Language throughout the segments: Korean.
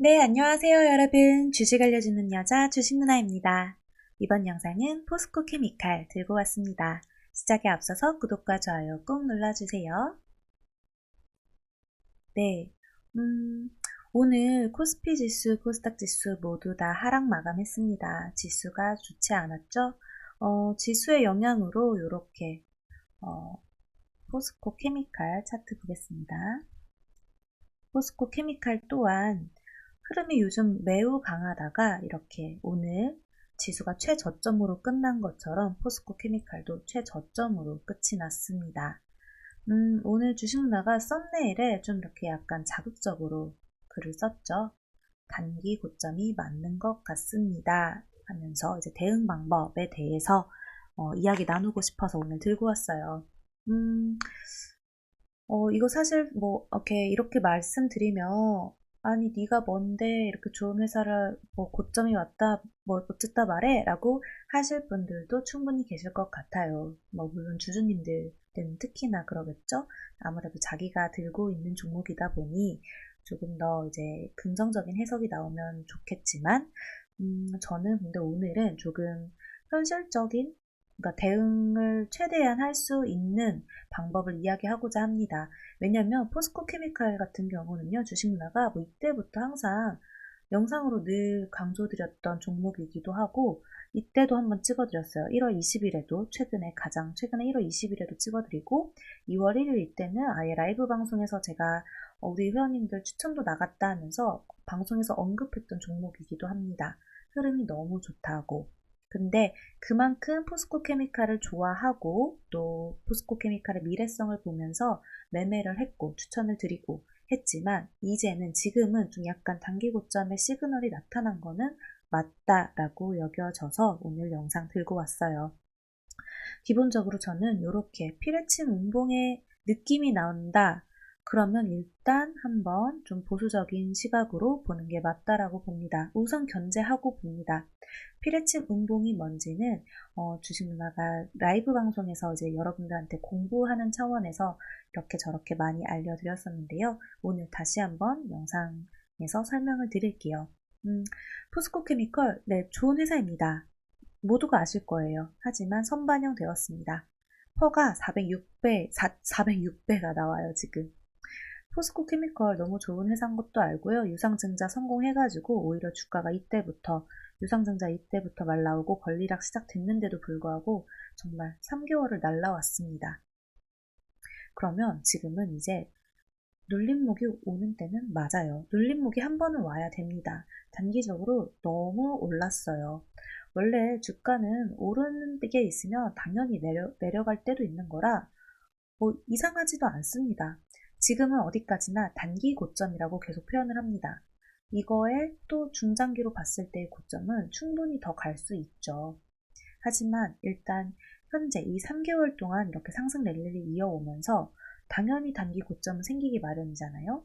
네, 안녕하세요, 여러분. 주식 알려주는 여자 주식 누나입니다. 이번 영상은 포스코 케미칼 들고 왔습니다. 시작에 앞서서 구독과 좋아요 꼭 눌러주세요. 네, 음, 오늘 코스피 지수, 코스닥 지수 모두 다 하락 마감했습니다. 지수가 좋지 않았죠? 어, 지수의 영향으로 이렇게 어, 포스코 케미칼 차트 보겠습니다. 포스코 케미칼 또한 흐름이 요즘 매우 강하다가 이렇게 오늘 지수가 최저점으로 끝난 것처럼 포스코 케미칼도 최저점으로 끝이 났습니다. 음, 오늘 주식나가 썸네일에 좀 이렇게 약간 자극적으로 글을 썼죠. 단기 고점이 맞는 것 같습니다. 하면서 이제 대응 방법에 대해서 어, 이야기 나누고 싶어서 오늘 들고 왔어요. 음, 어, 이거 사실 뭐 이렇게 이렇게 말씀드리면 아니 네가 뭔데 이렇게 좋은 회사를 뭐 고점이 왔다 뭐 어쨌다 말해 라고 하실 분들도 충분히 계실 것 같아요. 뭐 물론 주주님들은 특히나 그러겠죠. 아무래도 자기가 들고 있는 종목이다 보니 조금 더 이제 긍정적인 해석이 나오면 좋겠지만 음, 저는 근데 오늘은 조금 현실적인 그러니까 대응을 최대한 할 수 있는 방법을 이야기하고자 합니다. 왜냐하면 포스코 케미칼 같은 경우는요, 주식 문화가 뭐 이때부터 항상 영상으로 늘 강조드렸던 종목이기도 하고, 이때도 한번 찍어드렸어요. 1월 20일에도 최근에 가장 최근에 1월 20일에도 찍어드리고, 2월 1일 이때는 아예 라이브 방송에서 제가 우리 회원님들 추천도 나갔다 하면서 방송에서 언급했던 종목이기도 합니다. 흐름이 너무 좋다고. 근데 그만큼 포스코 케미칼을 좋아하고 또 포스코 케미칼의 미래성을 보면서 매매를 했고 추천을 드리고 했지만 이제는 지금은 좀 약간 단기 고점의 시그널이 나타난 거는 맞다라고 여겨져서 오늘 영상 들고 왔어요. 기본적으로 저는 이렇게 피레침 운봉의 느낌이 나온다. 그러면 일단 한번 좀 보수적인 시각으로 보는 게 맞다라고 봅니다. 우선 견제하고 봅니다. 피레침 운봉이 뭔지는 어, 주식 누나가 라이브 방송에서 이제 여러분들한테 공부하는 차원에서 이렇게 저렇게 많이 알려드렸었는데요. 오늘 다시 한번 영상에서 설명을 드릴게요. 음, 포스코 케미컬, 네, 좋은 회사입니다. 모두가 아실 거예요. 하지만 선반영 되었습니다. 퍼가 406배, 4, 406배가 나와요, 지금. 포스코 케미컬 너무 좋은 회사인 것도 알고요. 유상증자 성공해가지고 오히려 주가가 이때부터 유상증자 이때부터 말 나오고 권리락 시작됐는데도 불구하고 정말 3개월을 날라왔습니다. 그러면 지금은 이제 눌림목이 오는 때는 맞아요. 눌림목이 한 번은 와야 됩니다. 단기적으로 너무 올랐어요. 원래 주가는 오르는 게 있으면 당연히 내려, 내려갈 때도 있는 거라 뭐 이상하지도 않습니다. 지금은 어디까지나 단기 고점이라고 계속 표현을 합니다. 이거에 또 중장기로 봤을 때의 고점은 충분히 더 갈 수 있죠. 하지만 일단 현재 이 3개월 동안 이렇게 상승 랠리를 이어오면서 당연히 단기 고점은 생기기 마련이잖아요.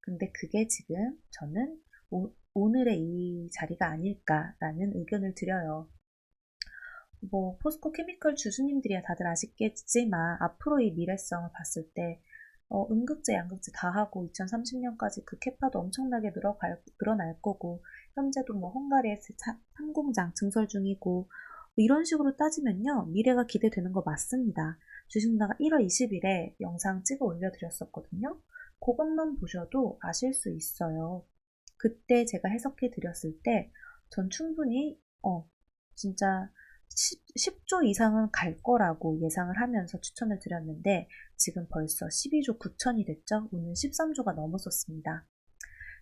근데 그게 지금 저는 오, 오늘의 이 자리가 아닐까라는 의견을 드려요. 뭐 포스코 케미컬 주주님들이야 다들 아시겠지만 앞으로 이 미래성을 봤을 때 어, 음극재, 양극재 다 하고 2030년까지 그 캐파도 엄청나게 늘어갈, 늘어날 거고 현재도 뭐 헝가리에서 상공장 증설 중이고 뭐 이런 식으로 따지면요 미래가 기대되는 거 맞습니다. 주식문화가 1월 20일에 영상 찍어 올려드렸었거든요. 그것만 보셔도 아실 수 있어요. 그때 제가 해석해 드렸을 때 전 충분히 어 진짜 10, 조 이상은 갈 거라고 예상을 하면서 추천을 드렸는데 지금 벌써 12조 9천이 됐죠. 오늘 13조가 넘었었습니다.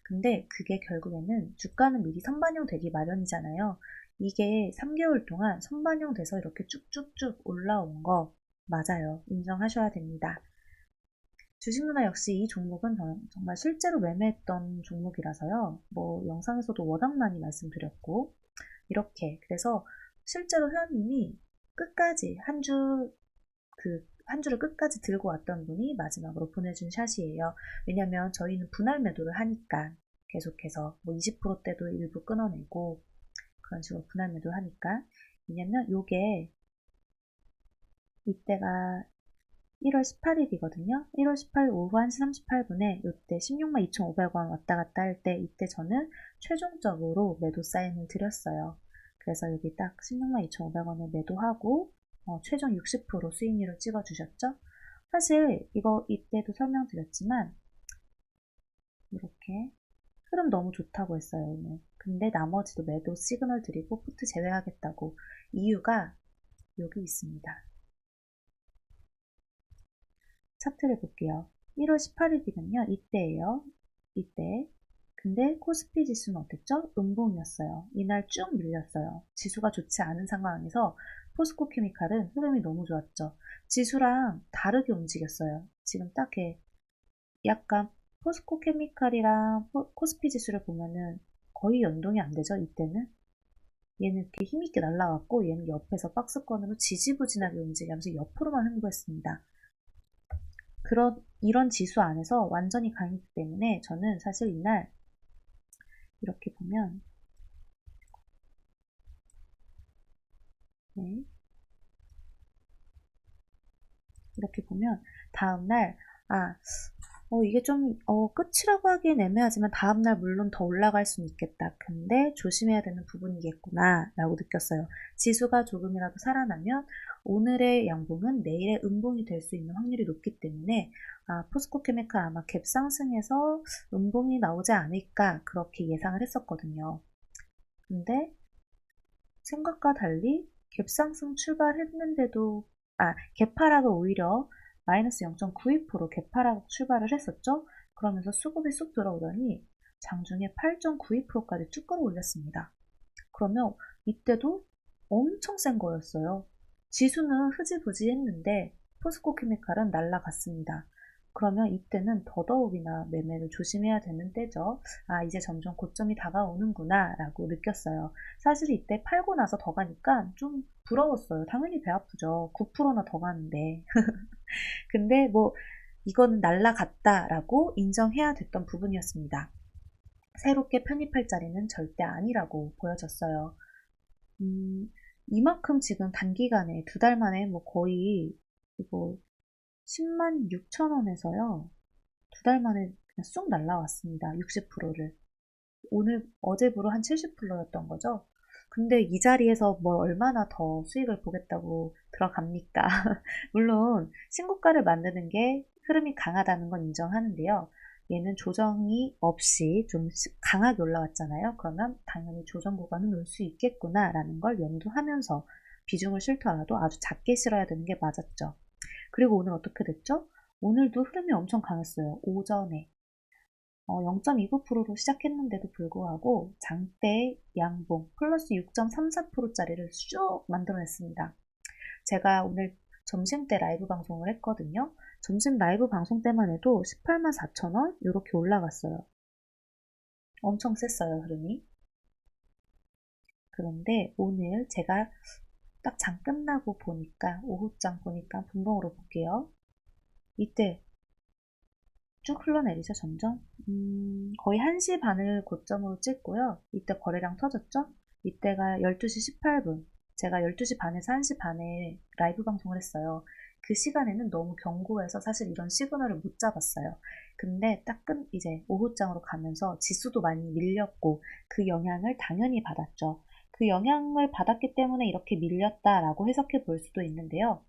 근데 그게 결국에는 주가는 미리 선반영 되기 마련이잖아요. 이게 3개월 동안 선반영 돼서 이렇게 쭉쭉쭉 올라온 거 맞아요. 인정하셔야 됩니다. 주식문화 역시 이 종목은 정말 실제로 매매했던 종목이라서요. 뭐 영상에서도 워낙 많이 말씀드렸고 이렇게 그래서 실제로 회원님이 끝까지 한 주, 그, 한 주를 끝까지 들고 왔던 분이 마지막으로 보내준 샷이에요. 왜냐면 저희는 분할 매도를 하니까 계속해서 뭐 20%대도 일부 끊어내고 그런 식으로 분할 매도를 하니까 왜냐면 요게 이때가 1월 18일이거든요. 1월 18일 오후 1시 38분에 이때 16만 2,500원 왔다 갔다 할 때 이때 저는 최종적으로 매도 사인을 드렸어요. 그래서 여기 딱 16만 2,500원에 매도하고 어, 최종 60% 수익률을 찍어주셨죠. 사실 이거 이때도 설명드렸지만 이렇게 흐름 너무 좋다고 했어요 오늘. 근데 나머지도 매도 시그널 드리고 포트 제외하겠다고 이유가 여기 있습니다. 차트를 볼게요. 1월 18일이면요. 이때예요. 이때. 근데 코스피 지수는 어땠죠? 음봉이었어요. 이날 쭉 밀렸어요. 지수가 좋지 않은 상황에서 포스코 케미칼은 흐름이 너무 좋았죠. 지수랑 다르게 움직였어요. 지금 딱 이렇게 약간 포스코 케미칼이랑 코스피 지수를 보면은 거의 연동이 안 되죠. 이때는. 얘는 이렇게 힘있게 날라갔고 얘는 옆에서 박스권으로 지지부진하게 움직이면서 옆으로만 행보했습니다. 그런 이런 지수 안에서 완전히 강했기 때문에 저는 사실 이날 이렇게 보면 네. 이렇게 보면 다음날 아 어, 이게 좀, 어, 끝이라고 하기엔 애매하지만 다음날 물론 더 올라갈 수는 있겠다. 근데 조심해야 되는 부분이겠구나, 라고 느꼈어요. 지수가 조금이라도 살아나면 오늘의 양봉은 내일의 음봉이 될 수 있는 확률이 높기 때문에, 아, 포스코 케미칼 아마 갭 상승해서 음봉이 나오지 않을까, 그렇게 예상을 했었거든요. 근데 생각과 달리 갭 상승 출발했는데도, 아, 갭하락을 오히려 마이너스 0.92% 개파락 출발을 했었죠. 그러면서 수급이 쑥 들어오더니 장중에 8.92%까지 쭉 끌어올렸습니다. 그러면 이때도 엄청 센 거였어요. 지수는 흐지부지 했는데 포스코 케미칼은 날라갔습니다. 그러면 이때는 더더욱이나 매매를 조심해야 되는 때죠. 아, 이제 점점 고점이 다가오는구나 라고 느꼈어요. 사실 이때 팔고 나서 더 가니까 좀 부러웠어요. 당연히 배 아프죠. 9%나 더 가는데. 근데 뭐 이거는 날라갔다라고 인정해야 됐던 부분이었습니다. 새롭게 편입할 자리는 절대 아니라고 보여졌어요. 음, 이만큼 지금 단기간에 두 달 만에 뭐 거의 이거 10만 6천 원에서요. 두 달 만에 그냥 쑥 날라왔습니다. 60%를. 오늘 어제부로 한 70%였던 거죠. 근데 이 자리에서 뭘 얼마나 더 수익을 보겠다고 들어갑니까? 물론 신고가를 만드는 게 흐름이 강하다는 건 인정하는데요. 얘는 조정이 없이 좀 강하게 올라왔잖아요. 그러면 당연히 조정 구간은 올 수 있겠구나라는 걸 염두하면서 비중을 싫더라도 아주 작게 실어야 되는 게 맞았죠. 그리고 오늘 어떻게 됐죠? 오늘도 흐름이 엄청 강했어요. 오전에. 어, 0.29%로 시작했는데도 불구하고 장대 양봉 플러스 6.34%짜리를 쭉 만들어냈습니다. 제가 오늘 점심 때 라이브 방송을 했거든요. 점심 라이브 방송 때만 해도 18만 4천 원 이렇게 올라갔어요. 엄청 셌어요, 흐름이. 그런데 오늘 제가 딱 장 끝나고 보니까 오후장 보니까 분봉으로 볼게요. 이때 쭉 흘러내리죠, 점점. 음, 거의 1시 반을 고점으로 찍고요. 이때 거래량 터졌죠? 이때가 12시 18분. 제가 12시 반에서 1시 반에 라이브 방송을 했어요. 그 시간에는 너무 경고해서 사실 이런 시그널을 못 잡았어요. 근데 딱 끝, 이제 오후장으로 가면서 지수도 많이 밀렸고 그 영향을 당연히 받았죠. 그 영향을 받았기 때문에 이렇게 밀렸다라고 해석해 볼 수도 있는데요.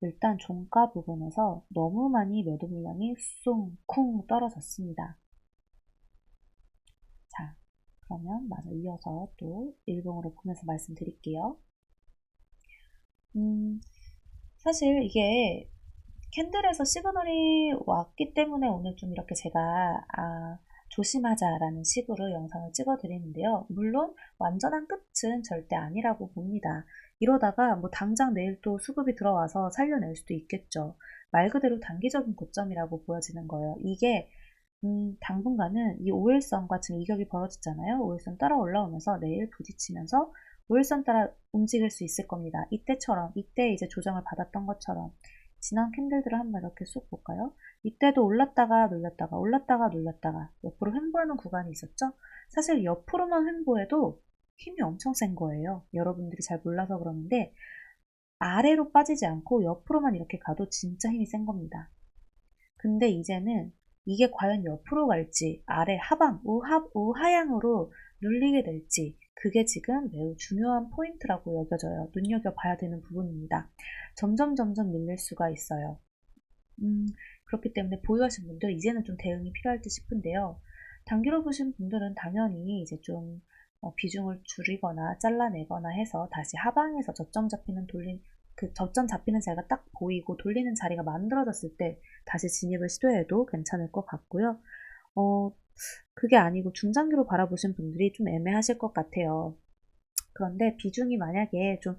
일단 종가 부분에서 너무 많이 매도 물량이 숭쿵 떨어졌습니다. 자, 그러면 마저 이어서 또 일봉으로 보면서 말씀드릴게요. 음, 사실 이게 캔들에서 시그널이 왔기 때문에 오늘 좀 이렇게 제가 아, 조심하자라는 식으로 영상을 찍어 드리는데요. 물론 완전한 끝은 절대 아니라고 봅니다. 이러다가 뭐 당장 내일 또 수급이 들어와서 살려낼 수도 있겠죠. 말 그대로 단기적인 고점이라고 보여지는 거예요. 이게 음, 당분간은 이 5일선과 지금 이격이 벌어졌잖아요. 5일선 따라 올라오면서 내일 부딪히면서 5일선 따라 움직일 수 있을 겁니다. 이때처럼, 이때 이제 조정을 받았던 것처럼 지난 캔들들을 한번 이렇게 쑥 볼까요? 이때도 올랐다가 눌렸다가 올랐다가 눌렸다가 옆으로 횡보하는 구간이 있었죠? 사실 옆으로만 횡보해도 힘이 엄청 센 거예요. 여러분들이 잘 몰라서 그러는데 아래로 빠지지 않고 옆으로만 이렇게 가도 진짜 힘이 센 겁니다. 근데 이제는 이게 과연 옆으로 갈지 아래 하방 우하, 우하향으로 눌리게 될지 그게 지금 매우 중요한 포인트라고 여겨져요. 눈여겨봐야 되는 부분입니다. 점점 점점 밀릴 수가 있어요. 음, 그렇기 때문에 보유하신 분들 이제는 좀 대응이 필요할 듯 싶은데요. 단기로 보신 분들은 당연히 이제 좀 어, 비중을 줄이거나 잘라내거나 해서 다시 하방에서 저점 잡히는 돌린 그 저점 잡히는 자리가 딱 보이고 돌리는 자리가 만들어졌을 때 다시 진입을 시도해도 괜찮을 것 같고요. 어, 그게 아니고 중장기로 바라보신 분들이 좀 애매하실 것 같아요. 그런데 비중이 만약에 좀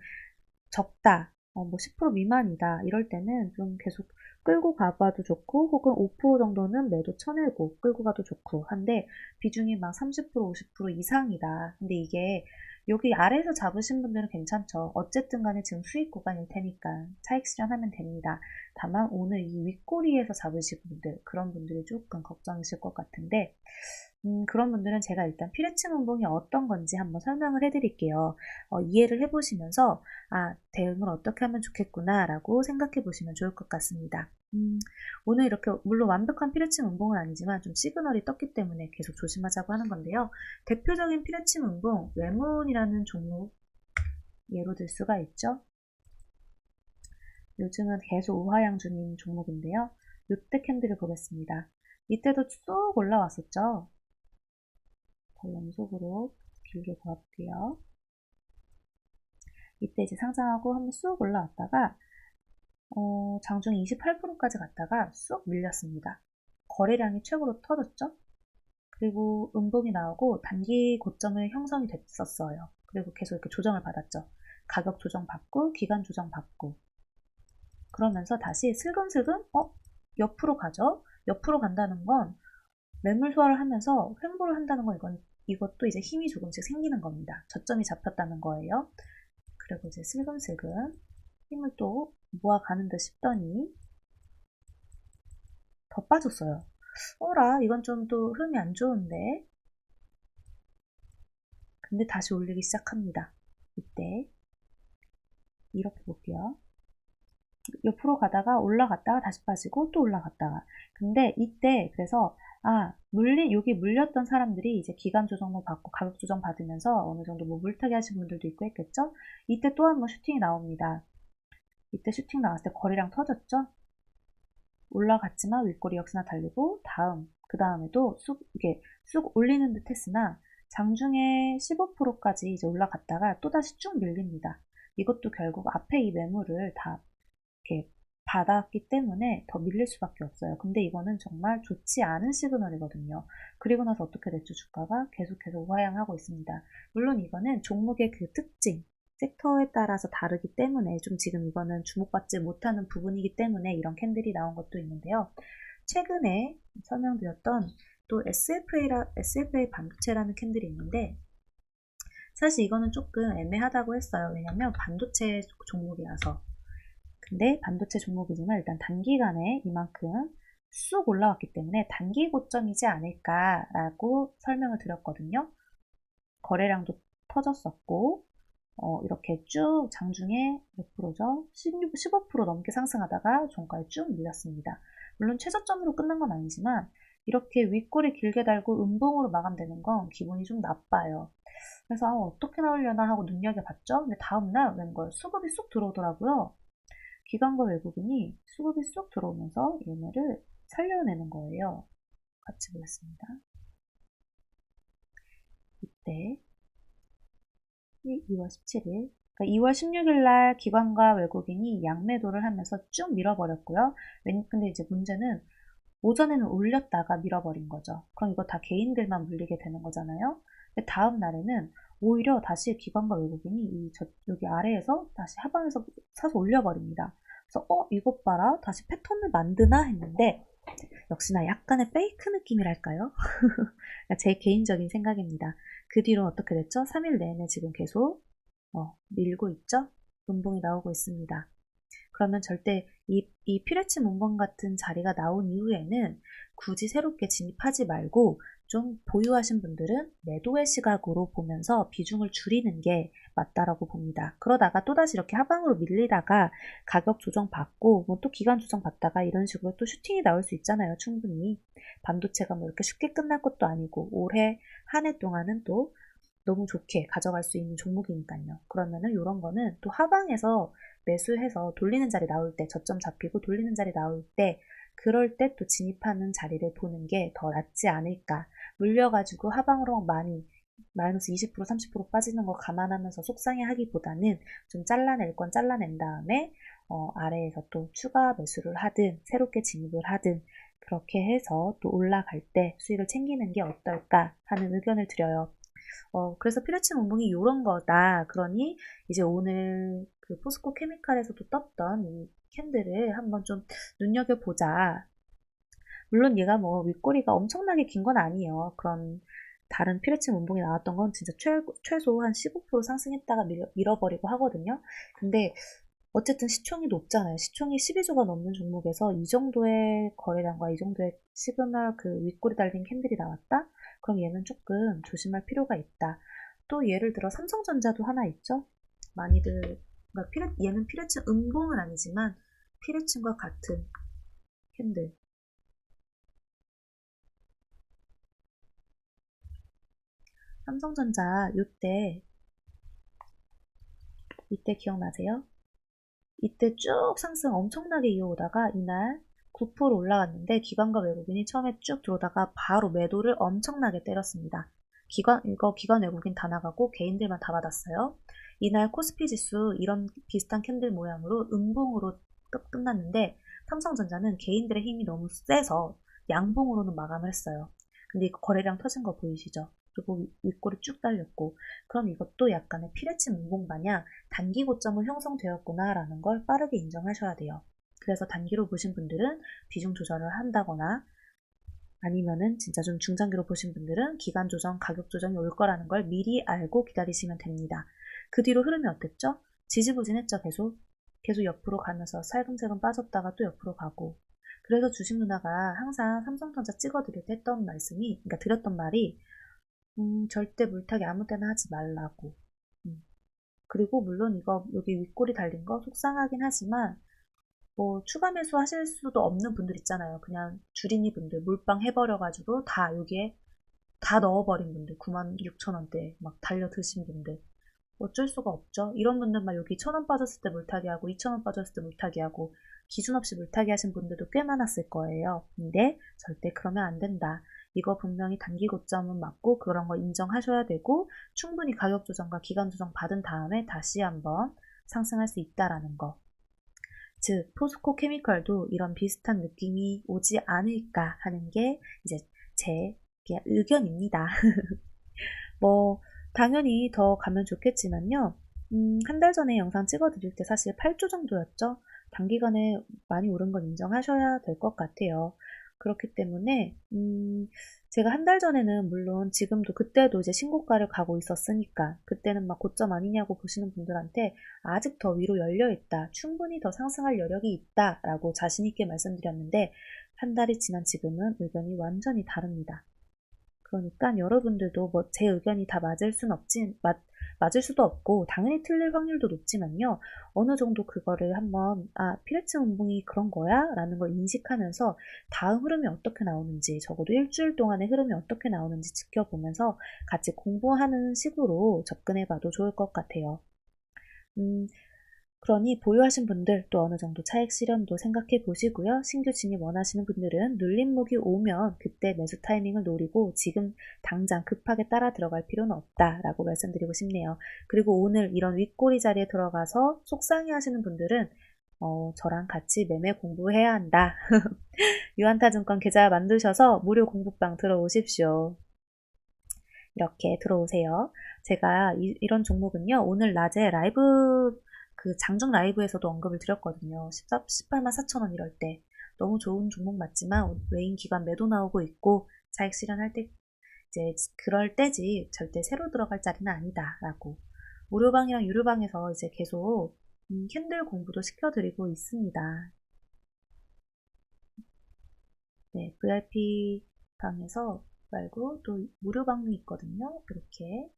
적다, 어, 뭐10% 미만이다 이럴 때는 좀 계속 끌고 가봐도 좋고 혹은 5% 정도는 매도 쳐내고 끌고 가도 좋고 한데 비중이 막 30% 50% 이상이다. 근데 이게 여기 아래에서 잡으신 분들은 괜찮죠. 어쨌든 간에 지금 수익 구간일 테니까 차익 실현하면 됩니다. 다만 오늘 이 윗꼬리에서 잡으신 분들 그런 분들이 조금 걱정이실 것 같은데 음, 그런 분들은 제가 일단 피레침 운봉이 어떤 건지 한번 설명을 해드릴게요. 어, 이해를 해보시면서 아 대응을 어떻게 하면 좋겠구나 라고 생각해 보시면 좋을 것 같습니다. 음, 오늘 이렇게 물론 완벽한 피레침 운봉은 아니지만 좀 시그널이 떴기 때문에 계속 조심하자고 하는 건데요. 대표적인 피레침 운봉 외문이라는 종목 예로 들 수가 있죠. 요즘은 계속 우하향 중인 종목인데요. 이때 캔들을 보겠습니다. 이때도 쭉 올라왔었죠. 더 연속으로 길게 보아볼게요. 이때 이제 상장하고 한번 쑥 올라왔다가 어, 장중 28%까지 갔다가 쑥 밀렸습니다. 거래량이 최고로 터졌죠? 그리고 음봉이 나오고 단기 고점을 형성이 됐었어요. 그리고 계속 이렇게 조정을 받았죠. 가격 조정 받고 기간 조정 받고 그러면서 다시 슬금슬금 어 옆으로 가죠. 옆으로 간다는 건 매물 소화를 하면서 횡보를 한다는 건 이건 이것도 이제 힘이 조금씩 생기는 겁니다. 저점이 잡혔다는 거예요. 그리고 이제 슬금슬금 힘을 또 모아가는 듯 싶더니 더 빠졌어요. 어라 이건 좀 또 흐름이 안 좋은데 근데 다시 올리기 시작합니다. 이때 이렇게 볼게요. 옆으로 가다가 올라갔다가 다시 빠지고 또 올라갔다가 근데 이때 그래서 아 물리 여기 물렸던 사람들이 이제 기간 조정도 받고 가격 조정 받으면서 어느 정도 뭐 물타기 하신 분들도 있고 했겠죠? 이때 또 한 번 슈팅이 나옵니다. 이때 슈팅 나왔을 때 거리랑 터졌죠? 올라갔지만 윗꼬리 역시나 달리고 다음 그 다음에도 쑥 이게 쑥 올리는 듯 했으나 장중에 15%까지 이제 올라갔다가 또다시 쭉 밀립니다. 이것도 결국 앞에 이 매물을 다 이렇게 받았기 때문에 더 밀릴 수밖에 없어요. 근데 이거는 정말 좋지 않은 시그널이거든요. 그리고 나서 어떻게 됐죠? 주가가 계속해서 우하향하고 있습니다. 물론 이거는 종목의 그 특징, 섹터에 따라서 다르기 때문에 좀 지금 이거는 주목받지 못하는 부분이기 때문에 이런 캔들이 나온 것도 있는데요. 최근에 설명드렸던 또 SFA라, SFA 반도체라는 캔들이 있는데 사실 이거는 조금 애매하다고 했어요. 왜냐면 반도체 종목이라서 근데 반도체 종목이지만 일단 단기간에 이만큼 쑥 올라왔기 때문에 단기 고점이지 않을까라고 설명을 드렸거든요. 거래량도 터졌었고 어, 이렇게 쭉 장중에 몇 프로죠? 16, 15% 넘게 상승하다가 종가에 쭉 밀렸습니다. 물론 최저점으로 끝난 건 아니지만 이렇게 윗골이 길게 달고 음봉으로 마감되는 건 기분이 좀 나빠요. 그래서 아, 어떻게 나오려나 하고 눈여겨봤죠. 근데 다음날 웬걸 수급이 쑥 들어오더라고요. 기관과 외국인이 수급이 쑥 들어오면서 얘네를 살려내는 거예요. 같이 보겠습니다. 이때 2월 17일 그러니까 2월 16일 날 기관과 외국인이 양매도를 하면서 쭉 밀어버렸고요. 근데 이제 문제는 오전에는 올렸다가 밀어버린 거죠. 그럼 이거 다 개인들만 물리게 되는 거잖아요. 다음 날에는 오히려 다시 기관과 외국인이 이 저, 여기 아래에서 다시 하방에서 사서 올려버립니다. 그래서 어 이것 봐라 다시 패턴을 만드나 했는데 역시나 약간의 페이크 느낌이랄까요? 제 개인적인 생각입니다. 그 뒤로 어떻게 됐죠? 3일 내내 지금 계속 어, 밀고 있죠? 문봉이 나오고 있습니다. 그러면 절대 이, 이 피레치 문봉 같은 자리가 나온 이후에는 굳이 새롭게 진입하지 말고 좀 보유하신 분들은 매도의 시각으로 보면서 비중을 줄이는 게 맞다라고 봅니다. 그러다가 또다시 이렇게 하방으로 밀리다가 가격 조정 받고 뭐 또 기간 조정 받다가 이런 식으로 또 슈팅이 나올 수 있잖아요. 충분히. 반도체가 뭐 이렇게 쉽게 끝날 것도 아니고 올해 한 해 동안은 또 너무 좋게 가져갈 수 있는 종목이니까요. 그러면은 이런 거는 또 하방에서 매수해서 돌리는 자리 나올 때 저점 잡히고 돌리는 자리 나올 때 그럴 때 또 진입하는 자리를 보는 게 더 낫지 않을까. 물려가지고 하방으로 많이 마이너스 20% 30% 빠지는 거 감안하면서 속상해 하기보다는 좀 잘라낼 건 잘라낸 다음에 어, 아래에서 또 추가 매수를 하든 새롭게 진입을 하든 그렇게 해서 또 올라갈 때 수익을 챙기는 게 어떨까 하는 의견을 드려요. 어, 그래서 피레치 문봉이 이런 거다. 그러니 이제 오늘 그 포스코 케미칼에서도 떴던 이 캔들을 한번 좀 눈여겨보자. 물론 얘가 뭐 윗꼬리가 엄청나게 긴 건 아니에요. 그런 다른 피레치 문봉이 나왔던 건 진짜 최, 최소 한 15% 상승했다가 밀어, 밀어 버리고 하거든요. 근데 어쨌든 시총이 높잖아요. 시총이 12조가 넘는 종목에서 이 정도의 거래량과 이 정도의 시그널 그 윗꼬리 달린 캔들이 나왔다? 그럼 얘는 조금 조심할 필요가 있다. 또 예를 들어 삼성전자도 하나 있죠. 많이들 그러니까 피레, 얘는 피레친 음봉은 아니지만 피레친과 같은 캔들. 삼성전자 요때 이때 기억나세요? 이때 쭉 상승 엄청나게 이어오다가 이날 9% 올라갔는데 기관과 외국인이 처음에 쭉 들어오다가 바로 매도를 엄청나게 때렸습니다. 기관 이거 기관 외국인 다 나가고 개인들만 다 받았어요. 이날 코스피 지수 이런 비슷한 캔들 모양으로 음봉으로 끝- 끝났는데 삼성전자는 개인들의 힘이 너무 세서 양봉으로는 마감을 했어요. 근데 이거 거래량 터진 거 보이시죠? 그리고 윗- 윗골이 쭉 달렸고 그럼 이것도 약간의 피레치 문봉 마냥 단기 고점은 형성되었구나라는 걸 빠르게 인정하셔야 돼요. 그래서 단기로 보신 분들은 비중 조절을 한다거나 아니면은 진짜 좀 중장기로 보신 분들은 기간 조정, 가격 조정이 올 거라는 걸 미리 알고 기다리시면 됩니다. 그 뒤로 흐름이 어땠죠? 지지부진했죠, 계속. 계속 옆으로 가면서 살금살금 빠졌다가 또 옆으로 가고. 그래서 주식 누나가 항상 삼성전자 찍어드릴 때 했던 말씀이, 그러니까 드렸던 말이, 음, 절대 물타기 아무 때나 하지 말라고. 음. 그리고 물론 이거 여기 윗골이 달린 거 속상하긴 하지만, 뭐 추가 매수 하실 수도 없는 분들 있잖아요. 그냥 주린이 분들 몰빵 해버려가지고 다 여기에 다 넣어버린 분들 9만 6천 원대 막 달려 드신 분들 어쩔 수가 없죠. 이런 분들만 여기 천원 빠졌을 때 물타기 하고 2천 원 빠졌을 때 물타기 하고 기준 없이 물타기 하신 분들도 꽤 많았을 거예요. 근데 절대 그러면 안 된다. 이거 분명히 단기 고점은 맞고 그런 거 인정하셔야 되고 충분히 가격 조정과 기간 조정 받은 다음에 다시 한번 상승할 수 있다라는 거. 즉 포스코 케미컬도 이런 비슷한 느낌이 오지 않을까 하는 게 이제 제 의견입니다. 뭐 당연히 더 가면 좋겠지만요. 음, 한 달 전에 영상 찍어드릴 때 사실 8조 정도였죠. 단기간에 많이 오른 건 인정하셔야 될 것 같아요. 그렇기 때문에 음, 제가 한 달 전에는 물론 지금도 그때도 이제 신고가를 가고 있었으니까 그때는 막 고점 아니냐고 보시는 분들한테 아직 더 위로 열려 있다. 충분히 더 상승할 여력이 있다라고 자신 있게 말씀드렸는데 한 달이 지난 지금은 의견이 완전히 다릅니다. 그러니까 여러분들도 뭐 제 의견이 다 맞을 순 없지 맞, 맞을 수도 없고 당연히 틀릴 확률도 높지만요. 어느 정도 그거를 한번 아 피레츠 운봉이 그런 거야? 라는 걸 인식하면서 다음 흐름이 어떻게 나오는지 적어도 일주일 동안의 흐름이 어떻게 나오는지 지켜보면서 같이 공부하는 식으로 접근해봐도 좋을 것 같아요. 음, 그러니 보유하신 분들 또 어느 정도 차익 실현도 생각해 보시고요. 신규 진입 원하시는 분들은 눌림목이 오면 그때 매수 타이밍을 노리고 지금 당장 급하게 따라 들어갈 필요는 없다라고 말씀드리고 싶네요. 그리고 오늘 이런 윗꼬리 자리에 들어가서 속상해 하시는 분들은 어, 저랑 같이 매매 공부해야 한다. 유한타증권 계좌 만드셔서 무료 공부방 들어오십시오. 이렇게 들어오세요. 제가 이, 이런 종목은요, 오늘 낮에 라이브 그 장중 라이브에서도 언급을 드렸거든요. 14, 18만 4천 원 이럴 때 너무 좋은 종목 맞지만 외인 기관 매도 나오고 있고 차익 실현할 때 이제 그럴 때지 절대 새로 들어갈 자리는 아니다라고 무료방이랑 유료방에서 이제 계속 음, 캔들 공부도 시켜드리고 있습니다. 네, VIP 방에서 말고 또 무료방이 있거든요. 이렇게.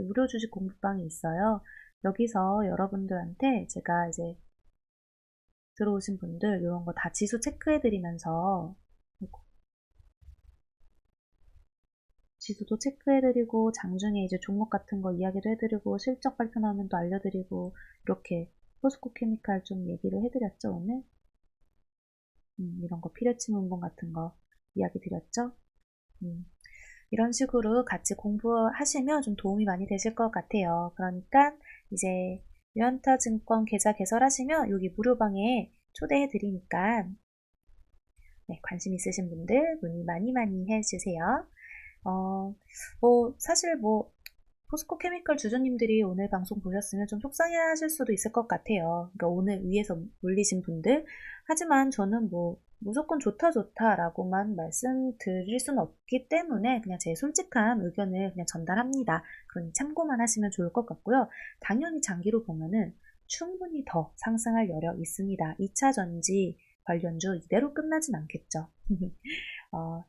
무료 주식 공부방이 있어요. 여기서 여러분들한테 제가 이제 들어오신 분들 이런 거 다 지수 체크해 드리면서 지수도 체크해드리고 장중에 이제 종목 같은 거 이야기도 해드리고 실적 발표 나오면 또 알려드리고 이렇게 포스코 케미칼 좀 얘기를 해드렸죠 오늘? 음, 이런 거 피레치 문본 같은 거 이야기 드렸죠? 음, 이런 식으로 같이 공부하시면 좀 도움이 많이 되실 것 같아요 그러니까 이제 유한타 증권 계좌 개설하시면 여기 무료방에 초대해 드리니까 네, 관심 있으신 분들 문의 많이 많이 해주세요. 어, 뭐, 사실 뭐, 포스코 케미컬 주주님들이 오늘 방송 보셨으면 좀 속상해 하실 수도 있을 것 같아요. 그러니까 오늘 위에서 몰리신 분들. 하지만 저는 뭐, 무조건 좋다, 좋다라고만 말씀드릴 수는 없기 때문에 그냥 제 솔직한 의견을 그냥 전달합니다. 그러니 참고만 하시면 좋을 것 같고요. 당연히 장기로 보면은 충분히 더 상승할 여력 있습니다. 2차 전지 관련주 이대로 끝나진 않겠죠. 어,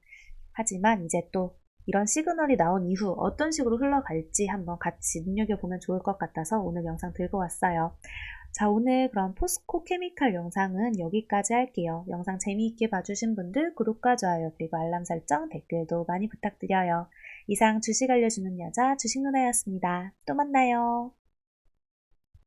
하지만 이제 또 이런 시그널이 나온 이후 어떤 식으로 흘러갈지 한번 같이 눈여겨보면 좋을 것 같아서 오늘 영상 들고 왔어요. 자, 오늘 그럼 포스코 케미칼 영상은 여기까지 할게요. 영상 재미있게 봐주신 분들 구독과 좋아요 그리고 알람 설정 댓글도 많이 부탁드려요. 이상 주식 알려주는 여자 주식 누나였습니다. 또 만나요.